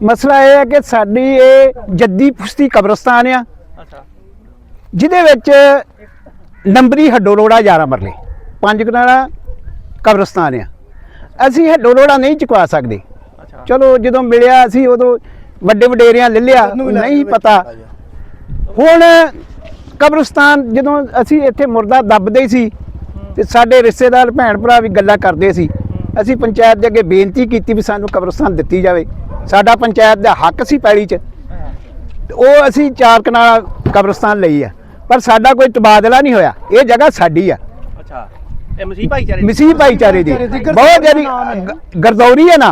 ਮਸਲਾ ਇਹ ਹੈ ਕਿ ਸਾਡੀ ਇਹ ਜੱਦੀ ਪੁਸ਼ਤੀ ਕਬਰਸਤਾਨ ਆ। ਅੱਛਾ ਜਿਹਦੇ ਵਿੱਚ ਨੰਬਰੀ ਹੱਡੋ ਰੋੜਾ 11 ਮਰਲੇ ਪੰਜ ਕਨਾਲਾ ਕਬਰਸਤਾਨ ਆ। ਅਸੀਂ ਹੱਡੋ ਰੋੜਾ ਨਹੀਂ ਚੁਕਵਾ ਸਕਦੇ। ਅੱਛਾ ਚਲੋ ਜਦੋਂ ਮਿਲਿਆ ਅਸੀਂ ਉਦੋਂ ਵੱਡੇ ਵਡੇਰਿਆਂ ਲੈ ਲਿਆ ਨਹੀਂ ਪਤਾ। ਹੁਣ ਕਬਰਸਤਾਨ ਜਦੋਂ ਅਸੀਂ ਇੱਥੇ ਮੁਰਦਾ ਦੱਬਦੇ ਸੀ ਤੇ ਸਾਡੇ ਰਿਸ਼ਤੇਦਾਰ ਭੈਣ ਭਰਾ ਵੀ ਗੱਲਾਂ ਕਰਦੇ ਸੀ ਅਸੀਂ ਪੰਚਾਇਤ ਦੇ ਅੱਗੇ ਬੇਨਤੀ ਕੀਤੀ ਵੀ ਸਾਨੂੰ ਕਬਰਸਤਾਨ ਦਿੱਤੀ ਜਾਵੇ। ਸਾਡਾ ਪੰਚਾਇਤ ਦਾ ਹੱਕ ਸੀ ਪੈੜੀ 'ਚ। ਉਹ ਅਸੀਂ ਚਾਰ ਕਨਾਲ ਕਬਰਸਤਾਨ ਲਈ ਆ। ਪਰ ਸਾਡਾ ਕੋਈ ਤਬਾਦਲਾ ਨਹੀਂ ਹੋਇਆ। ਇਹ ਜਗ੍ਹਾ ਸਾਡੀ ਆ। ਅੱਛਾ। ਇਹ ਮਸੀਹ ਭਾਈਚਾਰੇ ਦੀ? ਮਸੀਹ ਭਾਈਚਾਰੇ ਦੀ। ਬਹੁਤ ਜਿਹੜੀ ਗਰਦੌਰੀ ਹੈ ਨਾ।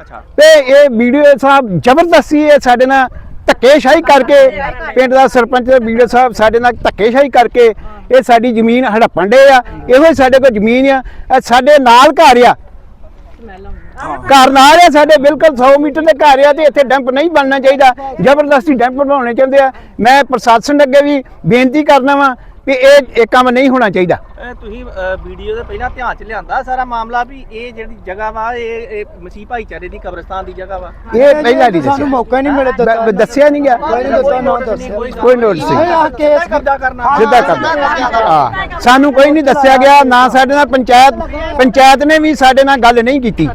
ਅੱਛਾ। ਤੇ ਇਹ ਵੀਡੀਓ ਸਾਹਿਬ ਜ਼ਬਰਦਸਤੀ ਇਹ ਸਾਡੇ ਨਾਲ ਧੱਕੇਸ਼ਾਹੀ ਕਰਕੇ ਪਿੰਡ ਦਾ ਸਰਪੰਚ ਤੇ ਵੀਡੀਓ ਸਾਹਿਬ ਸਾਡੇ ਨਾਲ ਧੱਕੇਸ਼ਾਹੀ ਕਰਕੇ ਇਹ ਸਾਡੀ ਜ਼ਮੀਨ ਹੜੱਪਣ ਡੇ ਆ। ਇਹੋ ਹੀ ਸਾਡੇ ਕੋਲ ਜ਼ਮੀਨ ਆ। ਇਹ ਸਾਡੇ ਨਾਲ ਘਰ ਆ। ਘਰ ਨਾਲ ਆ ਸਾਡੇ ਬਿਲਕੁਲ 100 ਮੀਟਰ ਦੇ ਘਰ ਆ ਤੇ ਇੱਥੇ ਡੰਪ ਨਹੀਂ ਬਣਨਾ ਚਾਹੀਦਾ। ਜ਼ਬਰਦਸਤੀ ਡੰਪ ਬਣਾਉਣੇ ਚਾਹੁੰਦੇ ਆ। ਮੈਂ ਪ੍ਰਸ਼ਾਸਨ ਅੱਗੇ ਵੀ ਬੇਨਤੀ ਕਰਨਾ ਵਾਂ ਵੀ ਇਹ ਇਹ ਕੰਮ ਨਹੀਂ ਹੋਣਾ ਚਾਹੀਦਾ। ਇਹ ਤੁਸੀਂ ਵੀਡੀਓ ਦੇ ਪਹਿਲਾਂ ਧਿਆਨ ਚ ਲਿਆਂਦਾ ਸਾਰਾ ਮਾਮਲਾ ਵੀ ਇਹ ਜਿਹੜੀ ਜਗ੍ਹਾ ਵਾ ਇਹ ਮਸੀਹ ਭਾਈਚਾਰੇ ਦੀ ਕਬਰਸਤਾਨ ਦੀ ਜਗ੍ਹਾ ਵਾ? ਇਹ ਪਹਿਲਾਂ ਨਹੀਂ ਸਾਨੂੰ ਮੌਕਾ ਨਹੀਂ ਮਿਲਿਆ ਦੱਸਿਆ ਨਹੀਂ ਗਿਆ। ਕੋਈ ਨਹੀਂ ਦੱਸਿਆ ਨਾ ਦੱਸਿਆ। ਕੋਈ ਨੋਟਿਸ ਨਹੀਂ। ਕੇਸ ਕਿੱਦਾਂ ਕਰਨਾ। ਸਿੱਧਾ ਕਰਨਾ ਹਾਂ। ਸਾਨੂੰ ਕੋਈ ਨਹੀਂ ਦੱਸਿਆ ਗਿਆ ਨਾ ਸਾਡੇ ਨਾਲ ਪੰਚਾਇਤ ਪੰਚਾਇਤ ਨੇ ਵੀ ਸਾਡੇ ਨਾਲ ਗੱਲ ਨਹੀਂ ਕੀਤੀ।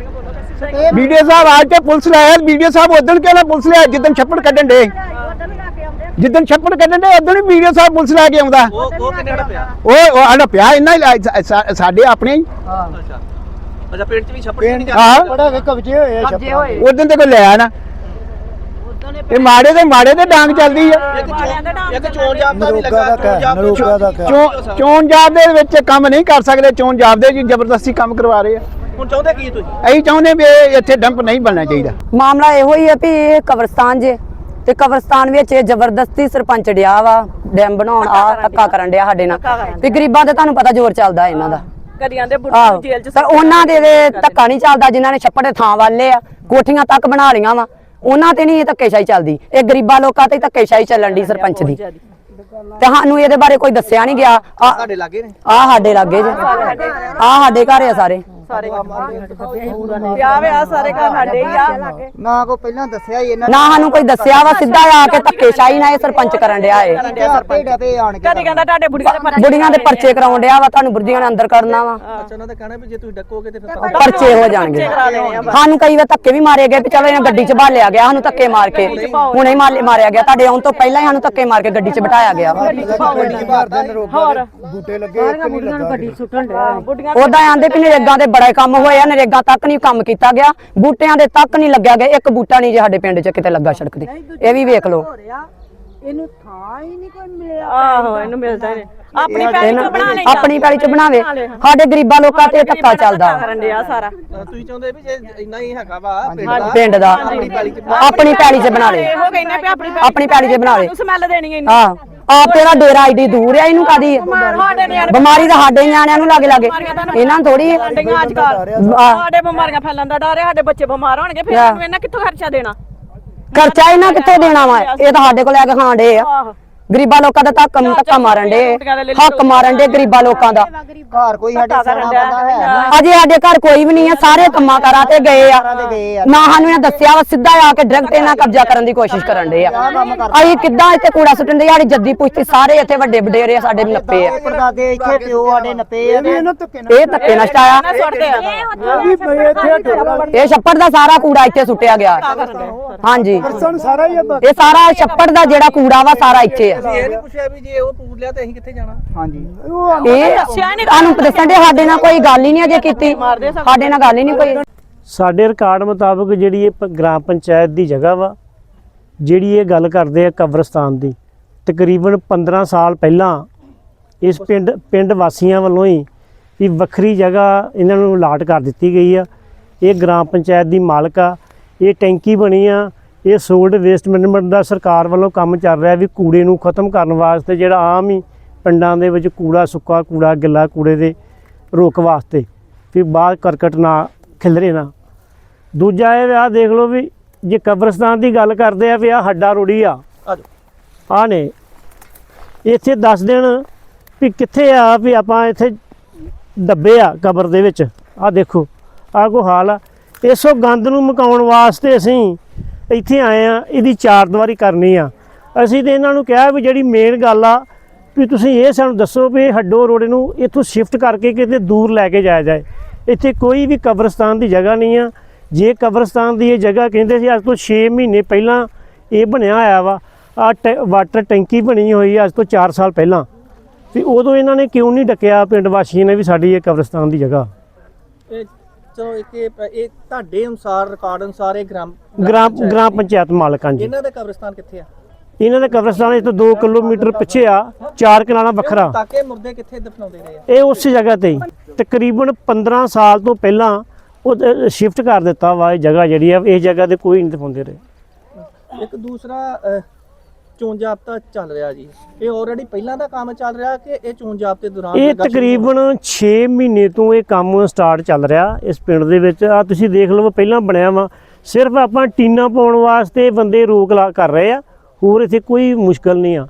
ਵੀਡੀਓ ਸਾਹਿਬ ਅੱਜ ਤੇ ਪੁਲਿਸ ਲਾਇਆ ਵੀਡੀਓ ਸਾਹਿਬ ਉਦੋਂ ਕਿਉਂ ਨਾ ਪੁਲਿਸ ਲਿਆ? ਜਿੱਦਣ ਛੱਪੜ ਕੱਢਣ ਦੇ ਜਿੱਦਣ ਛੱਪੜ ਕੱਢਣ ਦੇ ਉਦੋਂ ਹੀ ਵੀਡੀਓ ਸਾਹਿਬ ਪੁਲਿਸ ਲੈ ਕੇ ਆਉਂਦਾ। ਉਹ ਉਹ ਕਿੰਨੇ ਹੜਪਿਆ ਉਹ ਉਹ ਆੜਾ ਪਿਆ ਇੰਨਾ ਹੀ ਸਾ- ਸਾਡੇ ਆਪਣੇ ਹੀ। ਅੱਛਾ। ਅੱਛਾ ਪਿੰਡ ਚ ਵੀ ਛੱਪੜ ਨਹੀਂ ਹਾਂ। ਬੜਾ ਵੇ ਕਬਜੇ ਹੋਏ ਆ ਦੇ। ਉਦੋਂ ਤੇ ਕੋਈ ਲਿਆ ਨਾ। ਇਹ ਮਾੜੇ ਦੇ ਮਾੜੇ ਦੇ ਡਾਂਗ ਚੱਲਦੀ ਆ। ਇੱਕ ਚੋਣ ਇੱਕ ਚੋਣ ਜਾਬਤਾ ਵੀ ਨਰੋਗਾ ਲੱਗਾ ਜਾਬਤੇ ਨਰੋਗਾ ਦਾ। ਚੋਣ ਚੋਣ ਜਾਬ ਦੇ ਵਿੱਚ ਕੰਮ ਨਹੀਂ ਕਰ ਸਕਦੇ ਚੋਣ ਜਾਬ ਦੇ ਜੀ ਜ਼ਬਰਦਸਤੀ ਕੰਮ ਕਰਵਾ ਰਹੇ ਆ। ਹੁਣ ਚਾਹੁੰਦੇ ਕੀ ਤੁਸੀਂ? ਅਸੀਂ ਚਾਹੁੰਦੇ ਵੀ ਇਹ ਇੱਥੇ ਡੰਪ ਨਹੀਂ ਬਣਨਾ ਚਾਹੀਦਾ। ਮਾਮਲਾ ਇਹੋ ਹੀ ਹੈ ਵੀ ਇਹ ਕਬਰਸਤਾਨ ਜੇ। ਤੇ ਕਬਰਸਤਾਨ ਵਿੱਚ ਇਹ ਜ਼ਬਰਦਸਤੀ ਸਰਪੰਚ ਡਿਆ ਵਾ ਡੈਮ ਬਣਾਉਣ ਆ ਧੱਕਾ ਕਰਨ ਡਿਆ ਸਾਡੇ ਨਾਲ। ਵੀ ਗਰੀਬਾਂ ਤੇ ਤੁਹਾਨੂੰ ਪਤਾ ਜ਼ੋਰ ਚੱਲਦਾ ਇਹਨਾਂ ਦਾ। ਕਦੀਆਂ ਦੇ ਬੁੱਢੇ ਨੂੰ ਜੇਲ੍ਹ ਚ ਪਰ ਉਹਨਾਂ ਦੇ ਦੇ ਧੱਕਾ ਨਹੀਂ ਚੱਲਦਾ ਜਿਨ੍ਹਾਂ ਨੇ ਛੱਪੜ ਦੇ ਥਾਂ ਵਾਲੇ ਆ ਕੋਠੀਆਂ ਤੱਕ ਬਣਾ ਲੀਆਂ ਵਾ। ਉਹਨਾਂ ਤੇ ਨਹੀਂ ਇਹ ਧੱਕੇਸ਼ਾਹੀ ਚੱਲਦੀ। ਇਹ ਗਰੀਬਾਂ ਲੋਕਾਂ ਤੇ ਧੱਕੇਸ਼ਾਹੀ ਚੱਲਣ ਦੀ ਸਰਪੰਚ ਦੀ। ਤੇ ਸਾਨੂੰ ਇਹਦੇ ਬਾਰੇ ਕੋਈ ਦੱਸਿਆ ਨਹੀਂ ਗਿਆ। ਆ ਤੁਹਾਡੇ ਲਾਗੇ ਨੇ। ਆਹ ਸਾਡੇ ਲਾਗੇ ਜੇ। ਆ ਸਾਡੇ ਘਰ ਆ ਸਾਰੇ। ਸਾਰੇ ਵਿਆਹ ਵਿਆਹ ਸਾਰੇ ਘਰ ਸਾਡੇ ਹੀ ਆ। ਨਾ ਕੋ ਪਹਿਲਾਂ ਦੱਸਿਆ ਹੀ ਇਹਨਾਂ ਨਾ ਸਾਨੂੰ ਕੋਈ ਦੱਸਿਆ ਵਾ ਸਿੱਧਾ ਆ ਕੇ ਧੱਕੇਸ਼ਾਹੀ ਨਾਲ ਇਹ ਸਰਪੰਚ ਕਰਨ ਡਿਆ ਏ। ਆਪੇ ਡਬੇ ਆਣ ਕੇ ਕਦੀ ਕਹਿੰਦਾ ਤੁਹਾਡੇ ਬੁੜੀਆਂ ਦੇ ਪਰਚੇ ਬੁੜੀਆਂ ਦੇ ਪਰਚੇ ਕਰਾਉਣ ਡਿਆ ਵਾ ਤੁਹਾਨੂੰ ਬੁਰਜੀਆਂ ਨੇ ਅੰਦਰ ਕਰਨਾ ਵਾ। ਅੱਛਾ ਉਹਨਾਂ ਦਾ ਕਹਿਣਾ ਵੀ ਜੇ ਤੁਸੀਂ ਡੱਕੋਗੇ ਤੇ ਫਿਰ ਪਤਾ ਪਰਚੇ ਹੋ ਜਾਣਗੇ। ਸਾਨੂੰ ਕਈ ਵਾਰ ਧੱਕੇ ਵੀ ਮਾਰੇ ਗਏ ਵੀ ਚਲੋ ਇਹਨਾਂ ਗੱਡੀ 'ਚ ਭਾਲਿਆ ਗਿਆ ਸਾਨੂੰ ਧੱਕੇ ਮਾਰ ਕੇ। ਹੁਣੇ ਹੀ ਮਾਰੇ ਮਾਰਿਆ ਗਿਆ ਤੁਹਾਡੇ ਆਉਣ ਤੋਂ ਪਹਿਲਾਂ ਹੀ ਸਾਨੂੰ ਧੱਕੇ ਮਾਰ ਕੇ ਗੱਡੀ 'ਚ ਬਿਠਾਇਆ ਗਿਆ ਹੋਰ। ਬੂਟੇ ਲੱਗੇ ਇੱਕ ਨਹੀਂ ਲੱਗਾ ਬੁੱਢੀਆਂ ਉਦਾਂ ਆਂਦੇ ਵੀ ਨਰੇਗਾ ਦੇ ਬੜੇ ਕੰਮ ਹੋਏ ਆ ਨਰੇਗਾ ਤੱਕ ਨਹੀਂ ਕੰਮ ਕੀਤਾ ਗਿਆ ਬੂਟਿਆਂ ਦੇ ਤੱਕ ਨਹੀਂ ਲੱਗਿਆ ਗਿਆ ਇੱਕ ਬੂਟਾ ਨਹੀਂ ਜੇ ਸਾਡੇ ਪਿੰਡ 'ਚ ਕਿਤੇ ਲੱਗਾ ਸੜਕ ਤੇ। ਇਹ ਵੀ ਵੇਖ ਲਓ। ਆਹੋ ਇਹਨੂੰ ਮਿਲਦਾ ਹੀ ਨਹੀਂ। ਆਪਣੀ ਪੈਲੀ ਇਹਨਾਂ- ਤੋਂ ਬਣਾ ਲਈ ਆਪਣੀ ਪੈਲੀ 'ਚ ਬਣਾਵੇ। ਸਾਡੇ ਗਰੀਬਾਂ ਲੋਕਾਂ ਤੇ ਧੱਕਾ ਚੱਲਦਾ। ਕਰਨ ਡਿਆ ਸਾਰਾ। ਤੁਸੀਂ ਚਾਹੁੰਦੇ ਵੀ ਜੇ ਇੰਨਾ ਹੀ ਹੈਗਾ ਵਾ ਪਿੰਡ ਦਾ ਆਪਣੀ ਪੈਲੀ ਚ ਬਣਾ ਲੇ ਇਹੋ ਕਹਿੰਦੇ ਵੀ ਆਪਣੀ ਪੈਲੀ 'ਚ ਬਣਾ ਲੇ ਸਮੈਲ ਦੇਣੀ ਹੈ ਆ ਆਪ ਤੇਰਾ ਡੇਰਾ ਏਡੀ ਦੂਰ ਆ ਇਹਨੂੰ ਕਾਦੀ ਸਾਡੇ ਨਿਆਣੇ ਬਿਮਾਰੀ ਤਾਂ ਸਾਡੇ ਨਿਆਣਿਆਂ ਨੂੰ ਲੱਗੇ ਲੱਗੇ। ਇਹਨਾਂ ਨੂੰ ਥੋੜੀ ਡੰਡੀਆਂ ਅੱਜ ਕੱਲ ਸਾਡੇ ਬਿਮਾਰੀਆਂ ਫੈਲਣ ਦਾ ਡਰ ਹੈ ਸਾਡੇ ਬੱਚੇ ਬਿਮਾਰ ਹੋਣਗੇ ਫਿਰ ਇਹਨਾਂ ਕਿੱਥੋਂ ਖਰਚਾ ਦੇਣਾ? ਖਰਚਾ ਇਹਨਾਂ ਕਿੱਥੋਂ ਦੇਣਾ ਵਾ? ਇਹ ਤਾਂ ਸਾਡੇ ਕੋਲ ਲੈ ਕੇ ਖਾਣ ਡੇ ਆ ਗਰੀਬਾਂ ਲੋਕਾਂ ਦਾ ਧੱਕਾ ਧੱਕਾ ਮਾਰਨ ਡੇ ਹੱਕ ਮਾਰਨ ਡੇ ਗਰੀਬਾਂ ਲੋਕਾਂ ਦਾ। ਘਰ ਕੋਈ ਸਾਡੇ ਸਿਆਣਾ ਬੰਦਾ ਹੈ। ਅਜੇ ਸਾਡੇ ਘਰ ਕੋਈ ਵੀ ਨਹੀਂ ਆ ਸਾਰੇ ਕੰਮਾਂ ਕਾਰਾਂ ਤੇ ਗਏ ਆ। ਤੇ ਨਾ ਸਾਨੂੰ ਇਹਨਾਂ ਦੱਸਿਆ ਵਾ ਸਿੱਧਾ ਆ ਕੇ ਡਾਇਰੈਕਟ ਇਹਨਾਂ ਕਬਜ਼ਾ ਕਰਨ ਦੀ ਕੋਸ਼ਿਸ਼ ਕਰਨ ਡੇ ਆ। ਅਸੀਂ ਕਿੱਦਾਂ ਇੱਥੇ ਕੂੜਾ ਸੁੱਟਣ ਦੇ ਸਾਡੀ ਜੱਦੀ ਪੁਸ਼ਤੀ ਸਾਰੇ ਇੱਥੇ ਵੱਡੇ ਵਡੇਰੇ ਆ ਸਾਡੇ ਨੱਪੇ ਆ। ਪਰਦਾਦੇ ਇੱਥੇ ਪਿਓ ਸਾਡੇ ਨਪੇ ਆ ਤੇ ਇਹਨੂੰ ਧੱਕੇ ਇਹ ਧੱਕੇ ਨਸ਼ਟ ਆਇਆ ਇਹ ਛੱਪੜ ਦਾ ਸਾਰਾ ਕੂੜਾ ਇੱਥੇ ਸੁੱਟਿਆ ਗਿਆ। ਹਾਂਜੀ। ਇਹ ਸਾਰਾ ਛੱਪੜ ਦਾ ਜਿਹੜਾ ਕੂੜਾ ਵਾ ਸਾਰਾ ਇੱਥੇ ਆ ਇਹ ਨਹੀਂ ਪੁੱਛਿਆ ਵੀ ਜੇ ਉਹ ਪੂਰ ਲਿਆ ਤੇ ਅਸੀਂ ਕਿੱਥੇ ਜਾਣਾ? ਹਾਂਜੀ। ਉਹ ਇਹ ਤੁਹਾਨੂੰ ਦੱਸਣ ਦੇ ਸਾਡੇ ਨਾਲ ਕੋਈ ਗੱਲ ਹੀ ਨਹੀਂ ਅਜੇ ਕੀਤੀ। ਸਾਡੇ ਨਾਲ ਗੱਲ ਹੀ ਨਹੀਂ ਕੋਈ। ਸਾਡੇ ਰਿਕਾਰਡ ਮੁਤਾਬਕ ਜਿਹੜੀ ਇਹ ਪ- ਗ੍ਰਾਮ ਪੰਚਾਇਤ ਦੀ ਜਗ੍ਹਾ ਵਾ ਜਿਹੜੀ ਇਹ ਗੱਲ ਕਰਦੇ ਆ ਕਬਰਸਤਾਨ ਦੀ ਤਕਰੀਬਨ 15 ਸਾਲ ਪਹਿਲਾਂ ਇਸ ਪਿੰਡ ਪਿੰਡ ਵਾਸੀਆਂ ਵੱਲੋਂ ਹੀ ਵੀ ਵੱਖਰੀ ਜਗ੍ਹਾ ਇਹਨਾਂ ਨੂੰ ਅਲਾਟ ਕਰ ਦਿੱਤੀ ਗਈ ਆ। ਇਹ ਗ੍ਰਾਮ ਪੰਚਾਇਤ ਦੀ ਮਾਲਕ ਆ ਇਹ ਟੈਂਕੀ ਬਣੀ ਆ ਇਹ ਸੋਲਡ ਵੇਸਟ ਮੈਨੇਜਮੈਂਟ ਦਾ ਸਰਕਾਰ ਵੱਲੋਂ ਕੰਮ ਚੱਲ ਰਿਹਾ ਵੀ ਕੂੜੇ ਨੂੰ ਖਤਮ ਕਰਨ ਵਾਸਤੇ ਜਿਹੜਾ ਆਮ ਹੀ ਪਿੰਡਾਂ ਦੇ ਵਿੱਚ ਕੂੜਾ ਸੁੱਕਾ ਕੂੜਾ ਗਿੱਲਾ ਕੂੜੇ ਦੇ ਰੋਕ ਵਾਸਤੇ ਵੀ ਬਾਹਰ ਕਰਕਟ ਨਾ ਖਿਲਰੇ ਨਾ। ਦੂਜਾ ਇਹ ਆ ਦੇਖ ਲਓ ਵੀ ਜੇ ਕਬਰਸਤਾਨ ਦੀ ਗੱਲ ਕਰਦੇ ਆ ਵੀ ਆ ਹੱਡਾ ਰੋੜੀ ਆ। ਆ ਨੇ। ਇੱਥੇ ਦੱਸ ਦੇਣ ਵੀ ਕਿੱਥੇ ਆ ਵੀ ਆਪਾਂ ਇੱਥੇ ਦੱਬੇ ਆ ਕਬਰ ਦੇ ਵਿੱਚ। ਆ ਦੇਖੋ ਆ ਕੋ ਹਾਲ ਆ। ਇਸੋ ਗੰਦ ਨੂੰ ਮਕਾਉਣ ਵਾਸਤੇ ਅਸੀਂ ਇੱਥੇ ਆਏ ਆ, ਇਹਦੀ ਚਾਰ ਦੀਵਾਰੀ ਕਰਨੀ ਆ। ਅਸੀਂ ਤੇ ਇਹਨਾਂ ਨੂੰ ਕਿਹਾ ਵੀ ਜਿਹੜੀ ਮੇਨ ਗੱਲ ਆ, ਵੀ ਤੁਸੀਂ ਇਹ ਸਾਨੂੰ ਦੱਸੋ ਵੀ ਹੱਡੋ ਰੋੜੇ ਨੂੰ ਇੱਥੋਂ ਸ਼ਿਫਟ ਕਰਕੇ ਕਿਤੇ ਦੂਰ ਲੈ ਕੇ ਜਾਇਆ ਜਾਏ। ਇੱਥੇ ਕੋਈ ਵੀ ਕਬਰਸਤਾਨ ਦੀ ਜਗ੍ਹਾ ਨਹੀਂ ਆ। ਜੇ ਕਬਰਸਤਾਨ ਦੀ ਇਹ ਜਗ੍ਹਾ ਕਹਿੰਦੇ ਸੀ, ਅੱਜ ਤੋਂ 6 ਮਹੀਨੇ ਪਹਿਲਾਂ ਇਹ ਬਣਿਆ ਹੋਇਆ ਵਾ। ਆ ਵਾਟਰ ਟੈਂਕੀ ਬਣੀ ਹੋਈ ਅੱਜ ਤੋਂ 4 ਸਾਲ ਪਹਿਲਾਂ। ਤੇ ਉਦੋਂ ਇਹਨਾਂ ਨੇ ਕਿਉਂ ਨਹੀਂ ਡੱਕਿਆ? ਪਿੰਡ ਵਾਸੀਆਂ ਨੇ ਵੀ ਸਾਡੀ ਇਹ ਕਬਰਸਤਾਨ ਦੀ ਜਗ੍ਹਾ। ਚਲੋ ਇੱਕ ਇਹ ਇਹ ਤੁਹਾਡੇ ਅਨੁਸਾਰ ਰਿਕਾਰਡ ਅਨੁਸਾਰ ਇਹ ਗ੍ਰਾਮ ਗ੍ਰਾਮ ਪੰਚਾਇਤ ਗ੍ਰਾਮ ਪੰਚਾਇਤ ਮਾਲਕਾਂ ਜੀ ਇਹਨਾਂ ਦਾ ਕਬਰਸਤਾਨ ਕਿੱਥੇ ਆ? ਇਹਨਾਂ ਦਾ ਕਬਰਸਤਾਨ ਇਸ ਤੋਂ 2 ਕਿਲੋਮੀਟਰ ਪਿੱਛੇ ਆ 4 ਕਨਾਲਾਂ ਵੱਖਰਾ। ਤਾਕੇ ਮੁਰਦੇ ਕਿੱਥੇ ਦਫਨਾਉਂਦੇ ਰਹੇ ਆ? ਇਹ ਉਸੇ ਜਗ੍ਹਾ ਤੇ ਹੀ। ਤਕਰੀਬਨ 15 ਸਾਲ ਤੋਂ ਪਹਿਲਾਂ ਉਹ ਸ਼ਿਫਟ ਕਰ ਦਿੱਤਾ ਵਾ ਇਹ ਜਗ੍ਹਾ ਜਿਹੜੀ ਆ ਇਹ ਜਗ੍ਹਾ ਤੇ ਕੋਈ ਨਹੀਂ ਦਫਾਉਂਦੇ ਰਹੇ। ਇੱਕ ਦੂਸਰਾ ਅਹ, ਚੋਣ ਜਾਬਤਾ ਚੱਲ ਰਿਹਾ ਜੀ। ਇਹ ਆਲਰੇਡੀ ਪਹਿਲਾਂ ਦਾ ਕੰਮ ਚੱਲ ਰਿਹਾ ਕਿ ਇਹ ਚੋਣ ਜਾਬਤੇ ਦੌਰਾਨ ਇਹ ਤਕਰੀਬਨ 6 ਮਹੀਨੇ ਤੋਂ ਇਹ ਕੰਮ ਸਟਾਰਟ ਚੱਲ ਰਿਹਾ ਇਸ ਪਿੰਡ ਦੇ ਵਿੱਚ। ਆ ਤੁਸੀਂ ਦੇਖ ਲਓ ਪਹਿਲਾਂ ਬਣਿਆ ਵਾ। ਸਿਰਫ ਆਪਾਂ ਟੀਨਾ ਪਾਉਣ ਵਾਸਤੇ ਬੰਦੇ ਰੋਕ ਲਾ ਕਰ ਰਹੇ ਆ। ਹੋਰ ਇੱਥੇ ਕੋਈ ਮੁਸ਼ਕਲ ਨਹੀਂ ਆ।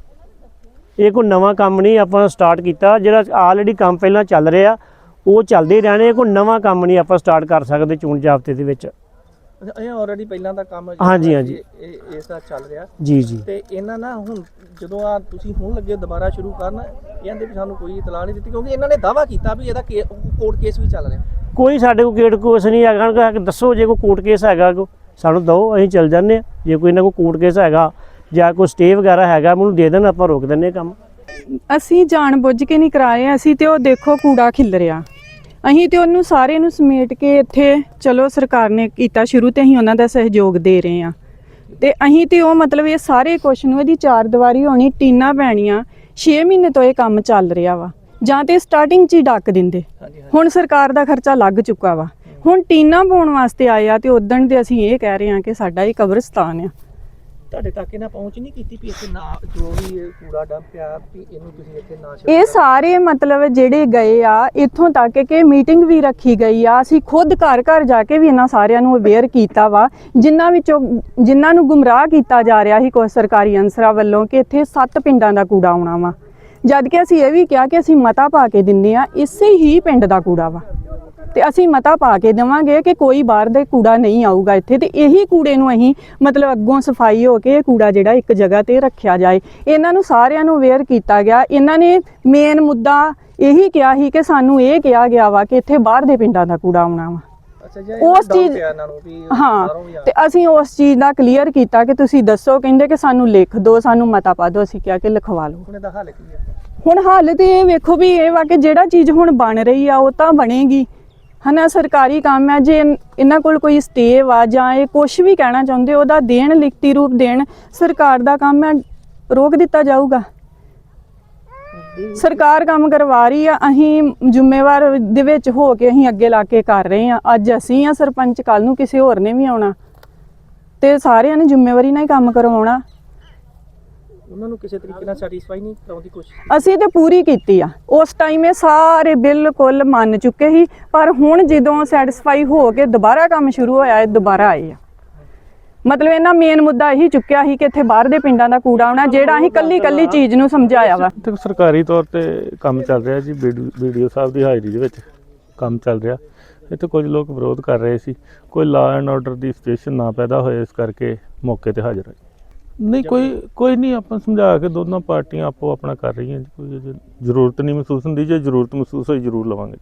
ਇਹ ਕੋਈ ਨਵਾਂ ਕੰਮ ਨਹੀਂ ਆਪਾਂ ਸਟਾਰਟ ਕੀਤਾ। ਜਿਹੜਾ ਆਲਰੇਡੀ ਕੰਮ ਪਹਿਲਾਂ ਚੱਲ ਰਿਹਾ ਉਹ ਚੱਲਦੇ ਰਹਿਣੇ ਕੋਈ ਨਵਾਂ ਕੰਮ ਨਹੀਂ ਆਪਾਂ ਸਟਾਰਟ ਕਰ ਸਕਦੇ ਚੋਣ ਜਾਬਤੇ ਦੇ ਵਿੱਚ। ਇਹ ਆਲਰੇਡੀ ਪਹਿਲਾਂ ਦਾ ਕੰਮ ਜਿਹੜਾ ਹਾਂਜੀ, ਹੈ ਹਾਂਜੀ। ਇਹ ਇਹ ਇਸ ਦਾ ਚੱਲ ਰਿਹਾ। ਜੀ ਜੀ। ਤੇ ਇਹਨਾਂ ਨਾ ਹੁਣ ਜਦੋਂ ਆ ਤੁਸੀਂ ਹੁਣ ਲੱਗੇ ਦੁਬਾਰਾ ਸ਼ੁਰੂ ਕਰਨ ਇਹ ਕਹਿੰਦੇ ਵੀ ਸਾਨੂੰ ਕੋਈ ਇਤਲਾਹ ਨਹੀਂ ਦਿੱਤੀ ਕਿਉਂਕਿ ਇਹਨਾਂ ਨੇ ਦਾਵਾ ਕੀਤਾ ਵੀ ਇਹਦਾ ਕੋਰਟ ਕੇਸ ਵੀ ਚੱਲ ਰਿਹਾ। ਕੋਈ ਸਾਡੇ ਕੋਲ ਕੇਟ ਕੋਸ ਨਹੀਂ ਹੈਗਾ ਕਿ ਦੱਸੋ ਜੇ ਕੋਈ ਕੋਰਟ ਕੇਸ ਹੈਗਾ ਕੋ ਸਾਨੂੰ ਦਿਓ ਅਸੀਂ ਚੱਲ ਜਾਂਦੇ ਆ ਜੇ ਕੋਈ ਇਹਨਾਂ ਕੋਲ ਕੋਰਟ ਕੇਸ ਹੈਗਾ ਜਾਂ ਕੋਈ ਸਟੇ ਵਗੈਰਾ ਹੈਗਾ ਮੈਨੂੰ ਦੇ ਦੇਣ ਆਪਾਂ ਰੋਕ ਦਿੰਦੇ ਹਾਂ ਕੰਮ। ਅਸੀਂ ਜਾਣ ਬੁੱਝ ਕੇ ਨਹੀਂ ਕਰਾਏ ਅਸੀਂ ਤੇ ਉਹ ਦੇਖੋ ਕੂੜਾ ਖਿਲਰਿਆ ਅਸੀਂ ਤੇ ਉਹਨੂੰ ਸਾਰੇ ਨੂੰ ਸਮੇਟ ਕੇ ਇੱਥੇ ਚਲੋ ਸਰਕਾਰ ਨੇ ਕੀਤਾ ਸ਼ੁਰੂ ਤੇ ਅਸੀਂ ਉਹਨਾਂ ਦਾ ਸਹਿਯੋਗ ਦੇ ਰਹੇ ਆ ਤੇ ਅਸੀਂ ਤੇ ਉਹ ਮਤਲਬ ਇਹ ਸਾਰੇ ਕੁਛ ਨੂੰ ਇਹਦੀ ਚਾਰ ਦੀਵਾਰੀ ਹੋਣੀ ਟੀਨਾ ਪੈਣੀਆਂ 6 ਮਹੀਨੇ ਤੋਂ ਇਹ ਕੰਮ ਚੱਲ ਰਿਹਾ ਵਾ। ਜਾਂ ਤੇ ਸਟਾਰਟਿੰਗ 'ਚ ਹੀ ਡੱਕ ਦਿੰਦੇ। ਹੁਣ ਸਰਕਾਰ ਦਾ ਖਰਚਾ ਲੱਗ ਚੁੱਕਾ ਵਾ। ਹੁਣ ਟੀਨਾ ਪਾਉਣ ਵਾਸਤੇ ਆਏ ਆ ਤੇ ਉਦਣ ਦੇ ਅਸੀਂ ਇਹ ਕਹਿ ਰਹੇ ਆ ਕਿ ਸਾਡਾ ਇਹ ਕਬਰਸਤਾਨ ਆ। ਤੁਹਾਡੇ ਤੱਕ ਇਹਨਾਂ ਪਹੁੰਚ ਨਹੀਂ ਕੀਤੀ ਵੀ ਇੱਥੇ ਨਾ, ਜੋ ਵੀ ਇਹ ਕੂੜਾ ਡੰਪ ਆ, ਵੀ ਇਹਨੂੰ ਤੁਸੀਂ ਇੱਥੇ ਨਾ ਛੱਡੋ। ਇਹ ਸਾਰੇ ਮਤਲਬ ਜਿਹੜੇ ਗਏ ਆ, ਇੱਥੋਂ ਤੱਕ ਕਿ ਮੀਟਿੰਗ ਵੀ ਰੱਖੀ ਗਈ ਆ। ਅਸੀਂ ਖੁਦ ਘਰ ਘਰ ਜਾ ਕੇ ਵੀ ਇਹਨਾਂ ਸਾਰਿਆਂ ਨੂੰ ਅਵੇਅਰ ਕੀਤਾ ਵਾ। ਜਿਨ੍ਹਾਂ ਵਿੱਚੋਂ ਜਿਨ੍ਹਾਂ ਨੂੰ ਗੁੰਮਰਾਹ ਕੀਤਾ ਜਾ ਰਿਹਾ ਸੀ ਕੋਈ ਸਰਕਾਰੀ ਅੰਸਰਾਂ ਵੱਲੋਂ ਕਿ ਇੱਥੇ ਸੱਤ ਪਿੰਡਾਂ ਦਾ ਕੂੜਾ ਆਉਣਾ ਵਾ। ਜਦ ਕਿ ਅਸੀਂ ਇਹ ਵੀ ਕਿਹਾ ਕਿ ਅਸੀਂ ਮਤਾ ਪਾ ਕੇ ਦਿੰਨੇ ਆ, ਇਸੇ ਹੀ ਪਿੰਡ ਦਾ ਕੂੜਾ ਵਾ। ਤੇ ਅਸੀਂ ਮਤਾ ਪਾ ਕੇ ਦੇਵਾਂਗੇ ਕਿ ਕੋਈ ਬਾਹਰ ਦਾ ਕੂੜਾ ਨਹੀਂ ਆਊਗਾ ਇੱਥੇ ਤੇ ਇਹੀ ਕੂੜੇ ਨੂੰ ਅਸੀਂ ਮਤਲਬ ਅੱਗੋਂ ਸਫ਼ਾਈ ਹੋ ਕੇ ਇਹ ਕੂੜਾ ਜਿਹੜਾ ਇੱਕ ਜਗ੍ਹਾ ਤੇ ਰੱਖਿਆ ਜਾਏ। ਇਹਨਾਂ ਨੂੰ ਸਾਰਿਆਂ ਨੂੰ ਅਵੇਅਰ ਕੀਤਾ ਗਿਆ। ਇਹਨਾਂ ਨੇ ਮੇਨ ਮੁੱਦਾ ਇਹੀ ਕਿਹਾ ਸੀ ਕਿ ਸਾਨੂੰ ਇਹ ਕਿਹਾ ਗਿਆ ਵਾ ਕਿ ਇੱਥੇ ਬਾਹਰ ਦੇ ਪਿੰਡਾਂ ਦਾ ਕੂੜਾ ਆਉਣਾ ਵਾ। ਉਸ ਚੀਜ਼- ਹਾਂ ਤੇ ਅਸੀਂ ਉਸ ਚੀਜ਼ ਦਾ ਕਲੀਅਰ ਕੀਤਾ ਕਿ ਤੁਸੀਂ ਦੱਸੋ ਕਹਿੰਦੇ ਕਿ ਸਾਨੂੰ ਲਿਖ ਦਿਓ ਸਾਨੂੰ ਮਤਾ ਪਾ ਦਿਓ ਅਸੀਂ ਕਿਹਾ ਕਿ ਲਿਖਵਾ ਲਓ। ਹੁਣ ਹੱਲ ਤੇ ਇਹ ਵੇਖੋ ਵੀ ਇਹ ਵਾ ਕਿ ਜਿਹੜਾ ਚੀਜ਼ ਹੁਣ ਬਣ ਰਹੀ ਆ ਉਹ ਤਾਂ ਬਣੇਗੀ। ਹਨਾ, ਸਰਕਾਰੀ ਕੰਮ ਹੈ, ਜੇ ਇਹਨਾਂ ਕੋਲ ਕੋਈ ਸਟੇ ਵਾ ਜਾਂ ਇਹ ਕੁਝ ਵੀ ਕਹਿਣਾ ਚਾਹੁੰਦੇ, ਉਹਦਾ ਦੇਣ, ਲਿਖਤੀ ਰੂਪ ਦੇਣ, ਸਰਕਾਰ ਦਾ ਕੰਮ ਹੈ, ਰੋਕ ਦਿੱਤਾ ਜਾਊਗਾ। ਸਰਕਾਰ ਕੰਮ ਕਰਵਾ ਰਹੀ ਆ, ਅਸੀਂ ਜ਼ਿੰਮੇਵਾਰ ਦੇ ਵਿੱਚ ਹੋ ਕੇ ਅਸੀਂ ਅੱਗੇ ਲਾ ਕੇ ਕਰ ਰਹੇ ਆ। ਅੱਜ ਅਸੀਂ ਆ ਸਰਪੰਚ ਕੱਲ ਨੂੰ ਕਿਸੇ ਹੋਰ ਨੇ ਵੀ ਆਉਣਾ। ਤੇ ਸਾਰਿਆਂ ਨੇ ਜ਼ਿੰਮੇਵਾਰੀ ਨਾਲ ਹੀ ਕੰਮ ਕਰਵਾਉਣਾ। ਉਹਨਾਂ ਨੂੰ ਕਿਸੇ ਤਰੀਕੇ ਨਾਲ ਸੈਟੀਸਫਾਈ ਨਹੀਂ ਕਰਾਉਣ ਦੀ ਕੋਸ਼ਿਸ਼ ਅਸੀਂ ਤੇ ਪੂਰੀ ਕੀਤੀ ਆ। ਉਸ ਟਾਈਮ ਇਹ ਸਾਰੇ ਬਿਲਕੁਲ ਮੰਨ ਚੁੱਕੇ ਸੀ ਪਰ ਹੁਣ ਜਦੋਂ ਸੈਟੀਸਫਾਈ ਹੋ ਕੇ ਦੁਬਾਰਾ ਕੰਮ ਸ਼ੁਰੂ ਹੋਇਆ ਇਹ ਦੁਬਾਰਾ ਆਏ ਆ। ਮਤਲਬ ਇਹਨਾਂ ਮੇਨ ਮੁੱਦਾ ਇਹੀ ਚੁੱਕਿਆ ਸੀ ਕਿ ਇੱਥੇ ਬਾਹਰ ਦੇ ਪਿੰਡਾਂ ਦਾ ਕੂੜਾ ਆਉਣਾ ਜਿਹੜਾ ਅਸੀਂ ਕੱਲੀ ਕੱਲੀ ਚੀਜ਼ ਨੂੰ ਸਮਝਾਇਆ ਵਾ। ਤੇ ਸਰਕਾਰੀ ਤੌਰ ਤੇ ਕੰਮ ਚੱਲ ਰਿਹਾ ਜੀ ਵੀਡੀਓ ਸਾਹਿਬ ਦੀ ਹਾਜ਼ਰੀ ਦੇ ਵਿੱਚ ਕੰਮ ਚੱਲ ਰਿਹਾ। ਇੱਥੇ ਕੁਝ ਲੋਕ ਵਿਰੋਧ ਕਰ ਰਹੇ ਸੀ। ਕੋਈ ਲਾ ਐਂਡ ਆਰਡਰ ਦੀ ਸਿਚੁਏਸ਼ਨ ਨਾ ਪੈਦਾ ਹੋਏ ਇਸ ਕਰਕੇ ਮੌਕੇ ਤੇ ਹਾਜ਼ਰ ਹੈ ਨਹੀਂ ਕੋਈ ਕੋਈ ਨਹੀਂ ਆਪਾਂ ਸਮਝਾ ਕੇ ਦੋਨੋਂ ਪਾਰਟੀਆਂ ਆਪੋ ਆਪਣਾ ਕਰ ਰਹੀਆਂ ਜੀ। ਕੋਈ ਅਜੇ ਜ਼ਰੂਰਤ ਨਹੀਂ ਮਹਿਸੂਸ ਹੁੰਦੀ ਜੇ ਜ਼ਰੂਰਤ ਮਹਿਸੂਸ ਹੋਈ ਜ਼ਰੂਰ ਲਵਾਂਗੇ।